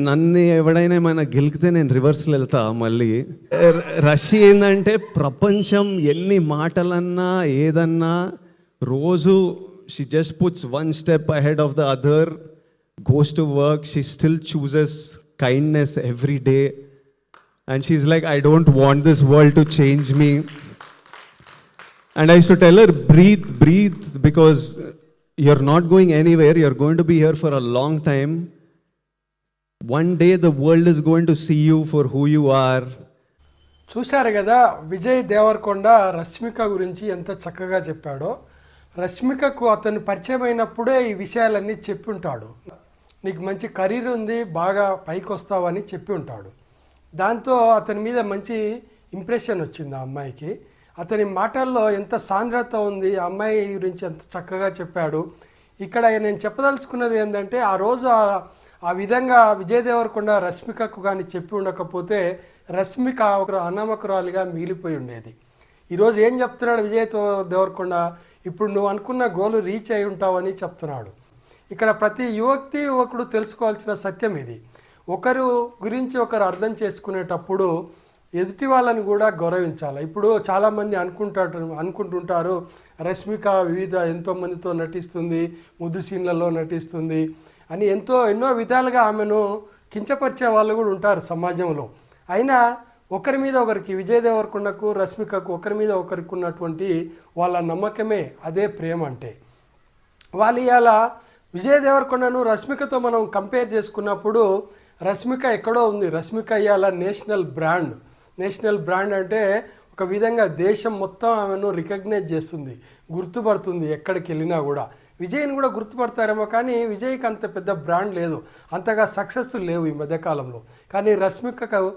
నన్ను ఎవడైనా ఏమైనా గెలికితే నేను రివర్స్లో వెళ్తా మళ్ళీ. ర- ఏంటంటే ప్రపంచం ఎన్ని మాటలన్నా ఏదన్నా రోజు she just puts one step ahead of the other goes to work she still chooses kindness every day and she like I don't want this world to change me and I used tell her breathe breathe because you are not going anywhere you are going to be here for a long time one day the world is going to see you for who you are చూశారు కదా విజయ్ దేవరకొండ రష్మిక గురించి ఎంత చక్కగా చెప్పాడో. రష్మికకు అతను పరిచయం అయినప్పుడే ఈ విషయాలన్నీ చెప్పి ఉంటాడు. నీకు మంచి కెరీర్ ఉంది బాగా పైకి వస్తావని చెప్పి ఉంటాడు. దాంతో అతని మీద మంచి ఇంప్రెషన్ వచ్చింది ఆ అమ్మాయికి. అతని మాటల్లో ఎంత సాంద్రత ఉంది ఆ అమ్మాయి గురించి ఎంత చక్కగా చెప్పాడు. ఇక్కడ నేను చెప్పదలుచుకున్నది ఏంటంటే ఆ రోజు ఆ- విధంగా విజయ్ దేవరకొండ రష్మికకు కానీ చెప్పి ఉండకపోతే రష్మిక ఒక అనామకురాలిగా మిగిలిపోయి ఉండేది. ఈరోజు ఏం చెప్తున్నాడు విజయ్ దేవరకొండ? ఇప్పుడు నువ్వు అనుకున్న గోలు రీచ్ అయి ఉంటావని చెప్తున్నాడు. ఇక్కడ ప్రతి యువక్తి యువకుడు తెలుసుకోవాల్సిన సత్యం ఇది. ఒకరు గురించి ఒకరు అర్థం చేసుకునేటప్పుడు ఎదుటి వాళ్ళని కూడా గౌరవించాలి. ఇప్పుడు చాలామంది అనుకుంటారు అనుకుంటుంటారు రష్మిక వివిధ ఎంతోమందితో నటిస్తుంది ముద్దు సీన్లలో నటిస్తుంది అని ఎంతో ఎన్నో విధాలుగా ఆమెను కించపరిచే వాళ్ళు కూడా ఉంటారు సమాజంలో. అయినా ఒకరి మీద ఒకరికి విజయ్ దేవరకొండకు రష్మికకు ఒకరి మీద ఒకరికి ఉన్నటువంటి వాళ్ళ నమ్మకమే అదే ప్రేమ అంటే. వాళ్ళు ఇవాళ విజయ్ దేవరకొండను రష్మికతో మనం కంపేర్ చేసుకున్నప్పుడు రష్మిక ఎక్కడో ఉంది. రష్మిక ఇవాళ నేషనల్ బ్రాండ్. నేషనల్ బ్రాండ్ అంటే ఒక విధంగా దేశం మొత్తం ఆమెను రికగ్నైజ్ చేస్తుంది గుర్తుపడుతుంది ఎక్కడికి వెళ్ళినా కూడా. విజయ్ని కూడా గుర్తుపడతారేమో కానీ విజయ్కి అంత పెద్ద బ్రాండ్ లేదు. అంతగా సక్సెస్ లేవు ఈ మధ్యకాలంలో కానీ రష్మికకు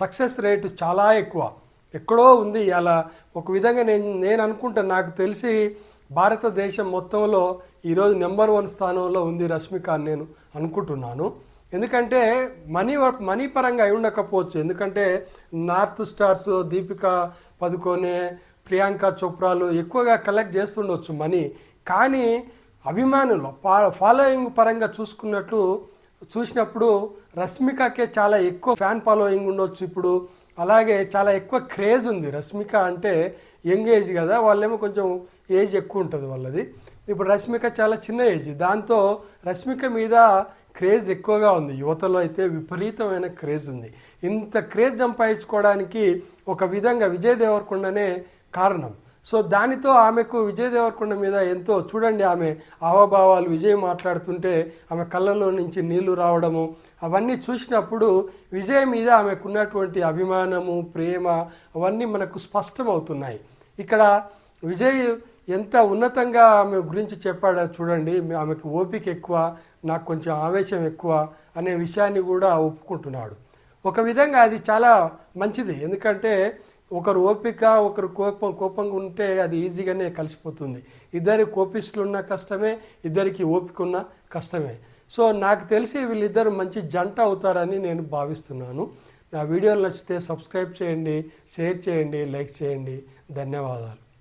సక్సెస్ రేటు చాలా ఎక్కువ. ఎక్కడో ఉంది అలా. ఒక విధంగా నేను నేను అనుకుంటాను నాకు తెలిసి భారతదేశం మొత్తంలో ఈరోజు నెంబర్ వన్ స్థానంలో ఉంది రష్మిక అని నేను అనుకుంటున్నాను. ఎందుకంటే మనీ మనీ పరంగా అయి ఉండకపోవచ్చు. ఎందుకంటే నార్త్ స్టార్స్ దీపిక పదుకోనే ప్రియాంక చోప్రాలు ఎక్కువగా కలెక్ట్ చేస్తుండొచ్చు మనీ. కానీ అభిమానులు ఫాలోయింగ్ పరంగా చూసుకున్నట్లు చూసినప్పుడు రష్మికకే చాలా ఎక్కువ ఫ్యాన్ ఫాలోయింగ్ ఉండొచ్చు ఇప్పుడు. అలాగే చాలా ఎక్కువ క్రేజ్ ఉంది. రష్మిక అంటే యంగ్ ఏజ్ కదా వాళ్ళేమో కొంచెం ఏజ్ ఎక్కువ ఉంటుంది వాళ్ళది. ఇప్పుడు రష్మిక చాలా చిన్న ఏజ్. దాంతో రష్మిక మీద క్రేజ్ ఎక్కువగా ఉంది. యువతలో అయితే విపరీతమైన క్రేజ్ ఉంది. ఇంత క్రేజ్ సంపాదించుకోవడానికి ఒక విధంగా విజయ్ దేవరకొండనే కారణం. సో దానితో ఆమెకు విజయ్ దేవరకొండ మీద ఎంతో చూడండి ఆమె హావభావాలు విజయ్ మాట్లాడుతుంటే ఆమె కళ్ళలో నుంచి నీళ్ళు రావడము అవన్నీ చూసినప్పుడు విజయ్ మీద ఆమెకున్నటువంటి అభిమానము ప్రేమ అవన్నీ మనకు స్పష్టమవుతున్నాయి. ఇక్కడ విజయ్ ఎంత ఉన్నతంగా ఆమె గురించి చెప్పాడో చూడండి ఆమెకు ఓపిక ఎక్కువ నాకు కొంచెం ఆవేశం ఎక్కువ అనే విషయాన్ని కూడా ఒప్పుకుంటున్నాడు. ఒక విధంగా అది చాలా మంచిది. ఎందుకంటే ఒకరు ఓపిక ఒకరు కోపం కోపంగా ఉంటే అది ఈజీగానే కలిసిపోతుంది. ఇద్దరి కోపిస్తులున్న కష్టమే ఇద్దరికి ఓపిక ఉన్న కష్టమే. సో నాకు తెలిసి వీళ్ళిద్దరు మంచి జంట అవుతారని నేను భావిస్తున్నాను. నా వీడియోలు నచ్చితే సబ్స్క్రైబ్ చేయండి షేర్ చేయండి లైక్ చేయండి. ధన్యవాదాలు.